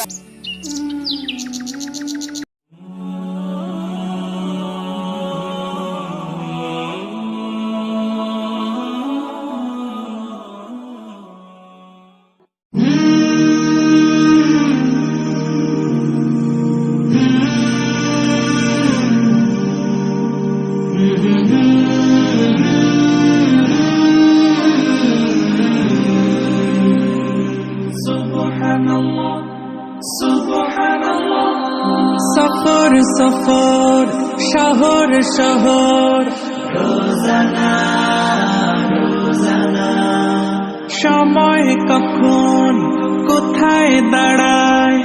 সফর সফর, শহর শহর। সময় কখন, কোথায় দাঁড়ায়?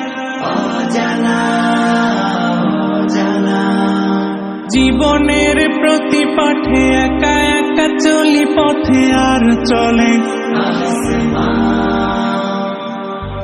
জীবনের প্রতি পাঠে একা একা চলি পথে আর চলে। আসমানি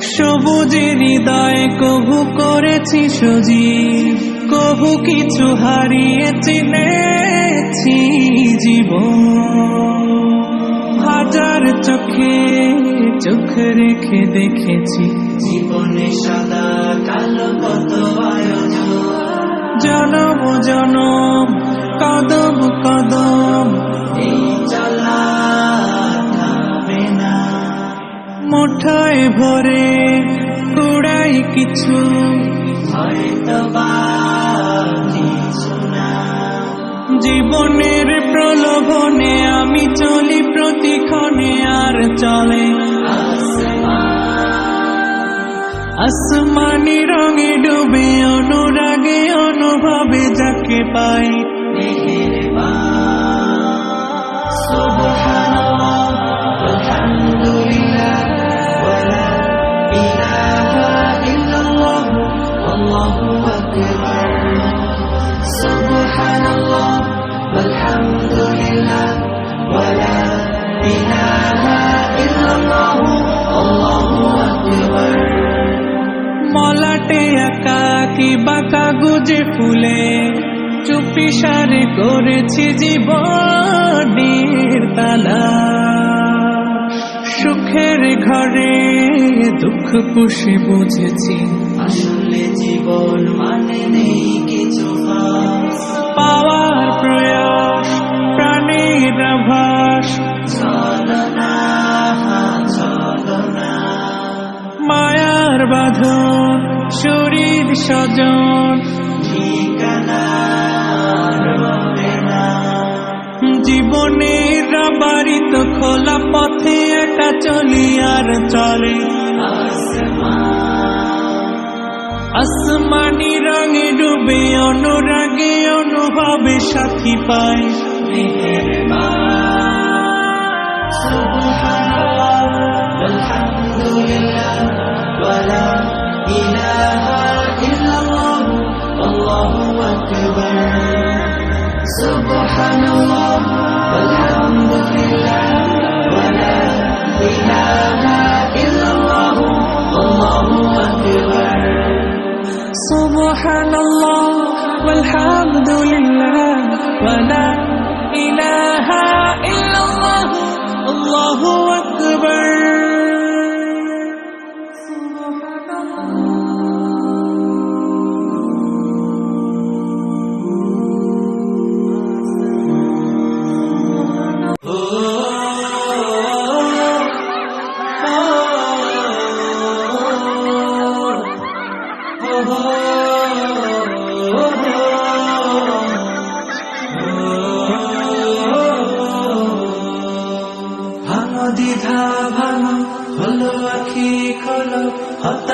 সবুজের হৃদয় কভু করেছি সজীব কভু কিছু হারিয়ে চিনেছি জীবন। হাজার চোখে চোখ রেখে দেখেছি জীবনে সাদা কালো কত আয়োজন। জনম জনম কদম কদম। এই চলা মুঠায় ভরে কুড়াই কিছু। জীবনের প্রলোভনে আমি চলি, প্রতিক্ষণে আর চলে। আসমানি রঙে ডুবে অনুরাগে অনুভবে যাকে পাই। সুবহানাল্লাহ মলাটে একা কি বাঁকা গুজে ফুলে? চুপি সারে করেছি জীবনের তালা। সুখের ঘরে দুঃখ পুষে বুঝেছি। আসলে জীবন মানে নেই কিছু পাওয়ার প্রয়াস প্রাণীর আভাস। না মায়ার বাঁধন শরীর স্বজন চলি আর চলে আসমানি রঙে ডুবে অনুরাগে অনুভবে সাথী পায় ওয়ালা ইলাহা ইল্লাল্লাহ আল্লাহু إله إلا الله الله أكبر سبحان الله والحمد لله.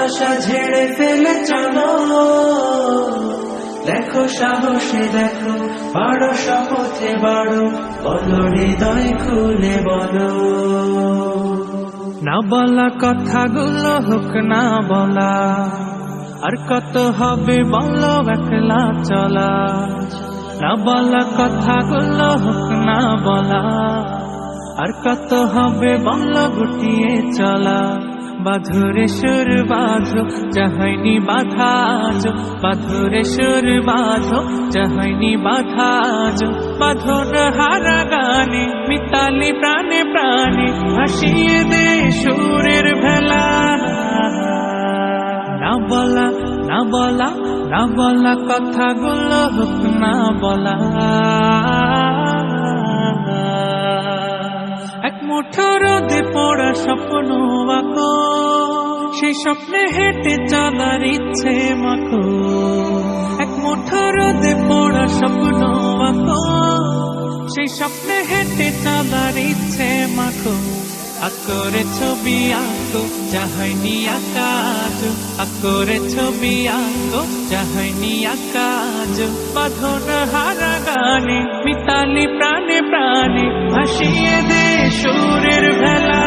হতাশা ঝেড়ে ফেলে চলো। দেখো সাহসে দেখো, বাড়ো শপথে বাড়ো, বলো হৃদয় খুলে বলো। না বলা কথাগুলো হোক, না বলা, আর কত হবে বলো একলা চলা। না বলা কথাগুলো হোক, না বলা, আর কত হবে বলো গুটিয়ে চলা। বাধুরে সুর বাঁধো, যাহাইনি বাধা বাধুরে সুর বাঁধো, যাহাইনি বাধা বাঁধন হারা গানে, মিতালি প্রাণে প্রাণে, ভাসিয়ে দে সুরের ভেলা। না বলা না বলা না বলা কথাগুলো হোক, না বলা। মুঠো রোদে পড়া স্বপ্ন আঁকো সেই স্বপ্নে হেঁটে চলার ইচ্ছে মাখো এক মুঠো রোদে পড়া স্বপ্ন আঁকো সেই স্বপ্নে হেঁটে চলার ইচ্ছে মাখো আকরে ছবি আঁকো যাহাইনি আকাজ আকরে ছবি আঁকো যাহাইনি আকাজ বাঁধন হারা গানে, মিতালি প্রাণে প্রাণে ভাসিয়ে দে সুরের ভেলা।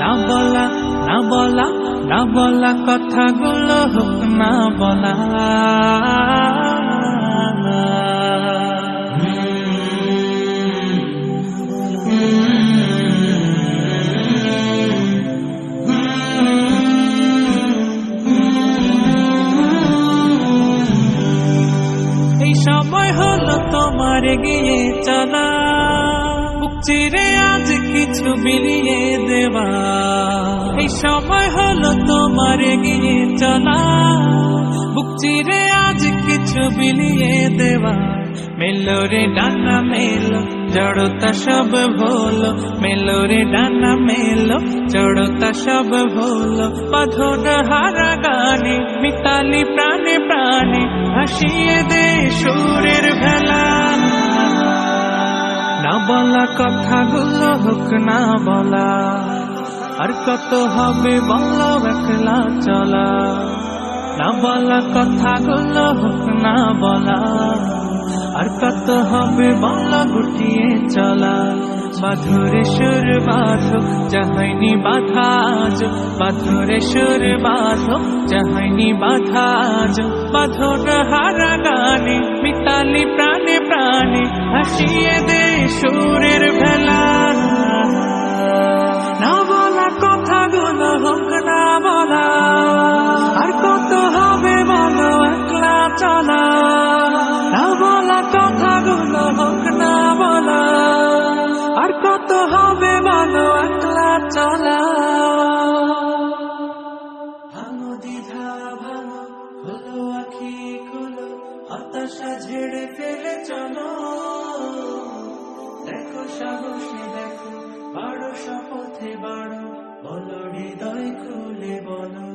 না বলা না বলা না বলা কথাগুলো হোক, না বলা। চিরে আজ কিছু বিলিয়ে দেওয়া। এই সময় হলো তোমার গিয়ে চলা। বুক চিরে আজ কিছু বিলিয়ে দেওয়া। মেলো রে ডানা, মেলো, জড়তা সব ভোলো মেলো রে ডানা, মেলো, জড়তা সব ভোলো বাঁধন হারা গানে, মিতালি প্রাণে প্রাণে হাসিয়ে দে সুরের ভেলা। না বলা কথাগুলো হোক না বলা, আর কত হবে বলো একলা চলা। না বলা কথাগুলো হোক না বলা, আর কত হবে বলা গুটিয়ে চলা। বাধুরে সুর বাঁধো যাহাইনি বাধা আজ। বাধুরে সুর বাঁধো যাহাইনি বাধা বাঁধন হারা গানে মিতালি প্রাণে প্রাণে হাসিয়ে দে সুরের ভেলা। না বলা কথাগুলো হোক না বলা, আর কত হবে বলো একলা চলা। না বলা কথাগুলো হোক না বলা, আর কত হবে বলো একলা চলা। ভাঙো দ্বিধা ভাঙো হলো আখি খুলো। হতাশা ঝেড়ে ফেলে চলো। দেখো সাহসে দেখো বাড়ো শপথে বাড়ো বলো হৃদয় খুলে বলো।